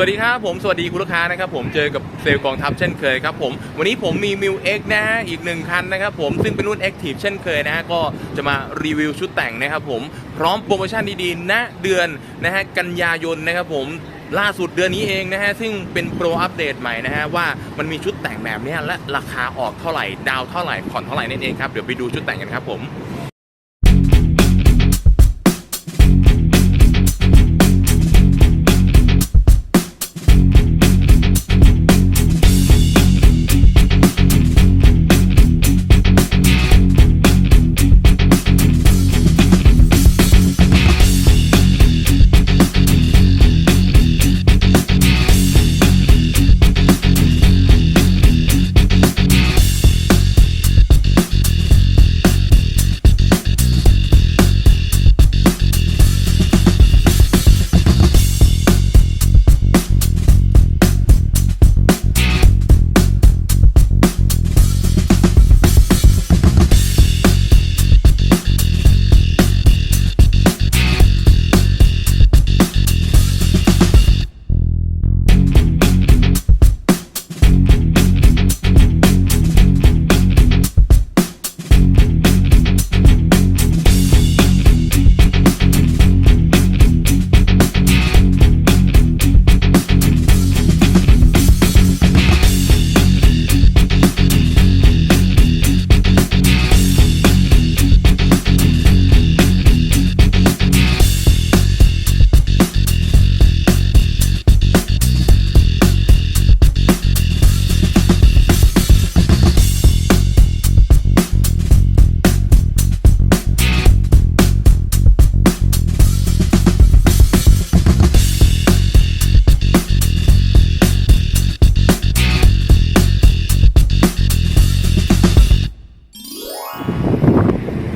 วัสดีครับผมสวัสดีคุณลูกค้านะครับผมเจอกับเซลล์กองทัพเช่นเคยครับผมวันนี้ผมมีมิวเอ็กนะฮะอีกหนึ่งคันนะครับผมซึ่งเป็นรุ่น Active เช่นเคยนะฮะก็จะมารีวิวชุดแต่งนะครับผมพร้อมโปรโมชั่นดีๆณเดือนนะฮะกันยายนนะครับผมล่าสุดเดือนนี้เองนะฮะ ซึ่งเป็นโปรอัปเดตใหม่นะฮะ ว่ามันมีชุดแต่งแบบเนี้ยและราคาออกเท่าไหร่ ดาวเท่าไหร่ผ่อนเท่าไหร่นั่นเองครับ เดี๋ยวไปดูชุดแต่งกันครับผม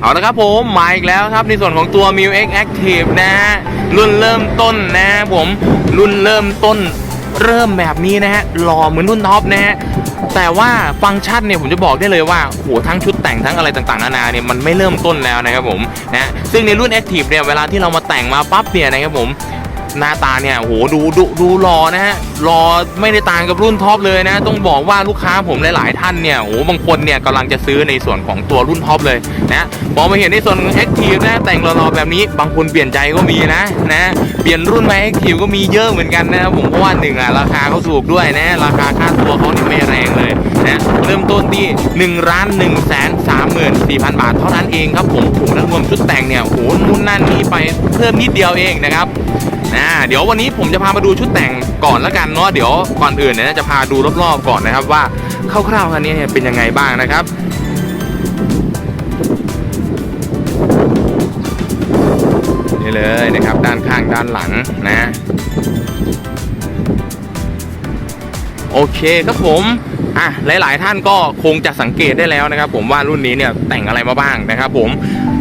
เอาละครับผมมาอีกแล้วครับในส่วนของตัว m i u X Active นะฮะรุ่นเริ่มต้นนะฮะผมรุ่นเริ่มต้นเริ่มแบบนี้นะฮะหล่อเหมือนรุ่นท็อปนะฮะแต่ว่าฟังก์ชันเนี่ยผมจะบอกได้เลยว่าโหทั้งชุดแต่งทั้งอะไรต่างๆนานาเนี่ยมันไม่เริ่มต้นแล้วนะครับผมนะซึ่งในรุ่น Active เนี่ยเวลาที่เรามาแต่งมาปั๊บเนี่ยนะครับผม หน้าตาเนี่ยโหดูดูดูรอนะฮะรอไม่ได้ต่างกับรุ่นท็อปเลยนะ ต้องบอกว่าลูกค้าผมหลาย ๆ ท่านเนี่ยโหบางคนเนี่ยกำลังจะซื้อในส่วนของตัวรุ่นท็อปเลยนะพอมาเห็นในส่วนของ Active นะแต่งรอๆแบบนี้บางคนเปลี่ยนใจก็มีนะนะเปลี่ยนรุ่นมา Active ก็มีเยอะเหมือนกันนะผมเพราะว่าหนึ่งอะราคาเขาถูกด้วยนะราคาค่าตัวเขาเนี่ยไม่แรงเลยนะเริ่มต้นที่1ล้าน1แสน34,000บาทเท่านั้นเองครับผมโหแล้วรวมชุดแต่งเนี่ยโหนู่นนั่นนี่ไปเพิ่มนิดเดียวเองนะครับอ่าเดี๋ยววันนี้ผมจะพามาดูชุดแต่งก่อนล้วกันเนาะเดี๋ยวก่อนอื่นเนี่ยจะพาดูรอบๆก่อนนะครับว่าคร่าวๆคันนี้เป็นยังไงบ้างนะครับนี่เลยนะครับด้านข้างด้านหลังนะโอเคครับผมอะหลาย ๆ ท่านก็คงจะสังเกตได้แล้วนะครับ ผมว่ารุ่นนี้เนี่ยแต่งอะไรมาบ้างนะครับ ผม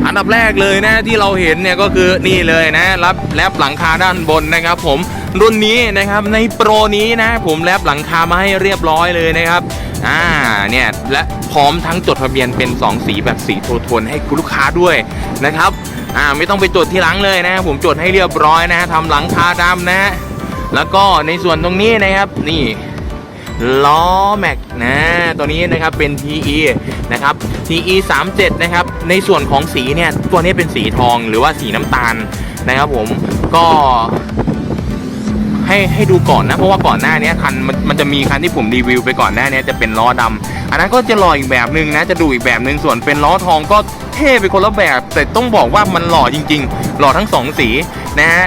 อันดับแรกเลยนะที่เราเห็นเนี่ยก็คือนี่เลยนะรับแลบหลังคาด้านบนนะครับ ผมรุ่นนี้นะครับในโปรนี้นะ ผมแลบหลังคามาให้เรียบร้อยเลยนะครับอ่าเนี่ยและพร้อมทั้งจดทะเบียนเป็น 2 สีแบบสีโทนโทนให้คุณลูกค้าด้วยนะครับอ่าไม่ต้องไปจดที่หลังเลยนะ ผมจดให้เรียบร้อยนะทำหลังคาดำนะ แล้วก็ในส่วนตรงนี้นะครับนี่ ล้อแม็กนะตัวนี้นะครับเป็น TE นะครับ TE 37นะครับในส่วนของสีเนี่ยตัวนี้เป็นสีทองหรือว่าสีน้ำตาลนะครับผมก็ให้ให้ดูก่อนนะเพราะว่าก่อนหน้านี้คันมันมันจะมีคันที่ผมรีวิวไปก่อนหน้านี้จะเป็นล้อดำอันนั้นก็จะหล่ออีกแบบหนึ่งนะจะดูอีกแบบหนึ่งส่วนเป็นล้อทองก็เท่ไปคนละแบบ แต่ต้องบอกว่ามันหล่อจริง ๆ หล่อทั้งสองสีนะฮะ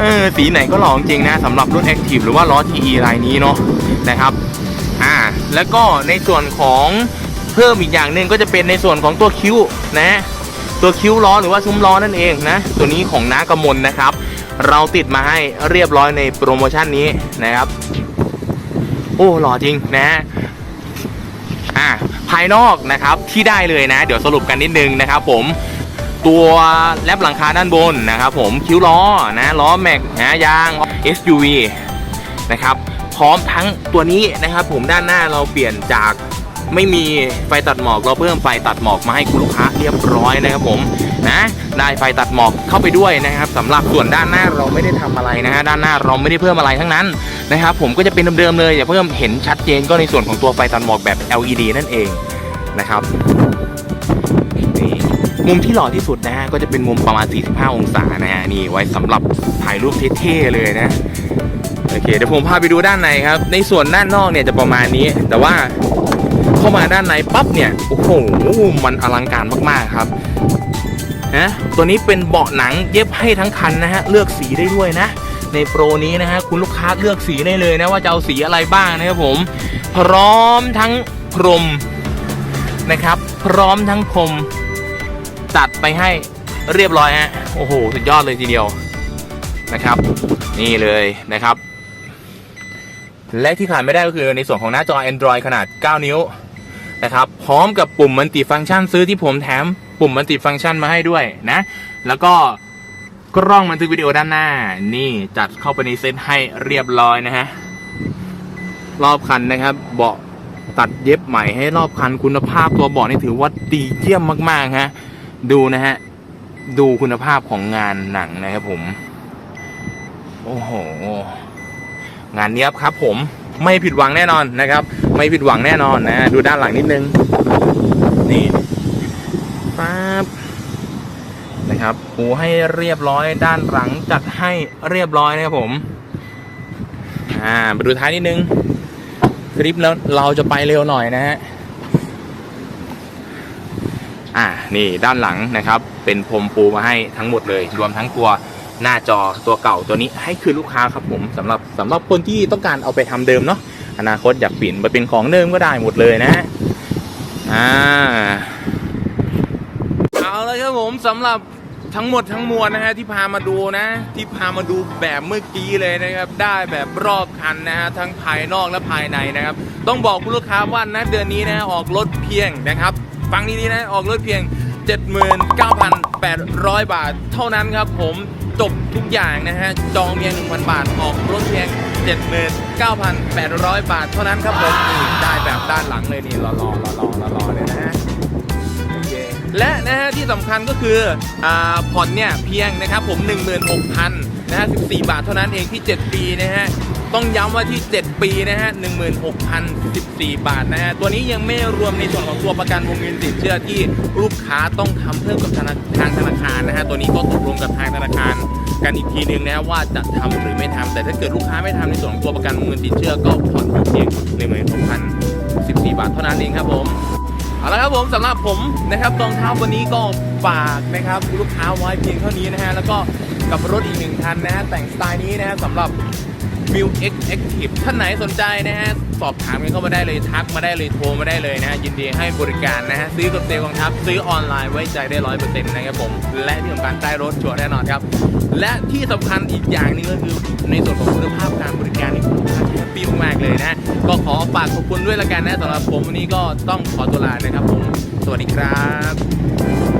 เออสีไหนก็หล่อจริงนะสำหรับรุ่น Active หรือว่าล้อ TE ลายนี้เนาะ นะครับอ่าแล้วก็ในส่วนของเพิ่มอีกอย่างหนึ่งก็จะเป็นในส่วนของตัวคิ้วนะตัวคิ้วล้อหรือว่าซุ้มล้อนั่นเองนะตัวนี้ของน้ากำมลนะครับ เราติดมาให้เรียบร้อยในโปรโมชั่นนี้นะครับ โอ้หล่อจริงนะอ่าภายนอกนะครับที่ได้เลยนะ เดี๋ยวสรุปกันนิดนึงนะครับ ผมตัวแลบหลังคาด้านบนนะครับ ผมคิ้วล้อนะล้อแม็กนะยาง SUV นะครับ พร้อมทั้งตัวนี้นะครับ ผมด้านหน้าเราเปลี่ยนจากไม่มีไฟตัดหมอกเราเพิ่มไฟตัดหมอกมาให้คุณลูกค้าเรียบร้อยนะครับผมนะได้ไฟตัดหมอกเข้าไปด้วยนะครับสำหรับส่วนด้านหน้าเราไม่ได้ทำอะไรนะฮะด้านหน้าเราไม่ได้เพิ่มอะไรทั้งนั้นนะครับ ผมก็จะเป็นเดิมๆเลยอย่าเพิ่มเห็นชัดเจนก็ในส่วนของตัวไฟตัดหมอกแบบ LED นั่นเองนะครับนี่มุมที่หล่อที่สุดนะฮะก็จะเป็นมุมประมาณ 45 องศานะฮะนี่ไว้สำหรับถ่ายรูปเท่ๆเลยนะ โอเคเดี๋ยวผมพาไปดูด้านในครับ ในส่วนด้านนอกเนี่ยจะประมาณนี้ แต่ว่าเข้ามาด้านในปั๊บเนี่ยโอ้โหมันอลังการมากๆครับนะตัวนี้เป็นเบาะหนังเย็บให้ทั้งคันนะฮะเลือกสีได้ด้วยนะในโปรนี้นะฮะคุณลูกค้าเลือกสีได้เลยนะว่าจะเอาสีอะไรบ้างนะครับผม พร้อมทั้งพรมนะครับ พร้อมทั้งพรมจัดไปให้เรียบร้อยฮะโอ้โหสุดยอดเลยทีเดียวนะครับ นี่เลยนะครับ และที่ขาดไม่ได้ก็คือในส่วนของหน้าจอ Android ขนาด 9 นิ้วนะครับพร้อมกับปุ่มมัลติฟังก์ชันซื้อที่ผมแถมปุ่มมัลติฟังก์ชันมาให้ด้วยนะ แล้วก็กล้องบันทึกวิดีโอด้านหน้า นี่จัดเข้าไปในเซตให้เรียบร้อยนะฮะรอบคันนะครับ เบาะตัดเย็บใหม่ให้รอบคันคุณภาพตัวเบาะนี่ถือว่าดีเยี่ยมมากๆฮะดูนะฮะดูคุณภาพของงานหนังนะครับผม โอ้โห งานเนี้ยบครับ ผมไม่ผิดหวังแน่นอนนะครับ ไม่ผิดหวังแน่นอนนะ ดูด้านหลังนิดนึง นี่ปั๊บนะครับปูให้เรียบร้อยด้านหลังจัดให้เรียบร้อยนะครับผมอ่ามาดูท้ายนิดนึงคลิปแล้วเราจะไปเร็วหน่อยนะฮะอ่านี่ด้านหลังนะครับ เป็นพรมปูมาให้ทั้งหมดเลย รวมทั้งตัว หน้าจอตัวเก่าตัวนี้ให้คืนลูกค้าครับผมสำหรับสำหรับคนที่ต้องการเอาไปทำเดิมเนาะอนาคตอยากเปลี่ยนมาเป็นของเดิมก็ได้หมดเลยนะฮะอ่าเอาละครับผมสำหรับทั้งหมดทั้งมวลนะฮะที่พามาดูนะ ที่พามาดูแบบเมื่อกี้เลยนะครับ ได้แบบรอบคันนะฮะทั้งภายนอกและภายในนะครับ ต้องบอกคุณลูกค้าว่านะเดือนนี้นะออกรถเพียงนะครับ ฟังดีๆนะออกรถเพียง 79,800 บาท เท่านั้นครับผม จบทุกอย่างนะฮะ จองเพียง1,000 บาท ออกรถเพียง 79,800 บาท เท่านั้นครับผมนี่ได้แบบด้านหลังเลยนี่รอรอรอรอรอรอเลยนะฮะและนะฮะที่สำคัญก็คืออ่าผ่อนเนี่ยเพียงนะครับผม 16,000นะฮะ14 บาทเท่านั้นเองที่ 7 ปีนะฮะ ต้องย้ำว่าที่ 7 ปีนะฮะ 114 บาทนะฮะตัวนี้ยังไม่รวมในส่วนของตัวประกันวงเงินสินเชื่อที่ลูกค้าต้องทำเพิ่มกับธนาทางธนาคารนะฮะตัวนี้ก็ตกลงกับทางธนาคารกันอีกทีหนึงนะว่าจะทำหรือไม่ทำแต่ถ้าเกิดลูกค้าไม่ทำในส่วนของตัวประกันวงเงินสินเชื่อก็ผ่อนอยู่เพียง16,014บาทเท่านั้นเองครับผมเอาละครับผมสำหรับผมนะครับรองเท้าวันนี้ก็ฝากนะครับคุณลูกค้าไว้เพียงเท่านี้นะฮะแล้วก็กับรถอีกหนึ่งคันนะฮะแต่งสไตล์นี้นะฮะสำหรับ m i l X Active ท่านไหนสนใจนะฮะ สอบถามกันเข้ามาได้เลย ทักมาได้เลย โทรมาได้เลยนะฮะ ยินดีให้บริการนะฮะ ซื้อกับเซลกองทัพ ซื้อออนไลน์ไว้ใจได้ร้อยเปอร์เซ็นต์นะครับผม และที่สำคัญใต้รถชัวร์แน่นอนครับ และที่สำคัญอีกอย่างนึงก็คือในส่วนของคุณภาพการบริการนี่คุณลูกค้าแฮปปี้มากๆเลยนะ ก็ขอฝากขอบคุณด้วยละกันนะสำหรับผมวันนี้ก็ต้องขอตัวลานะครับผม สวัสดีครับ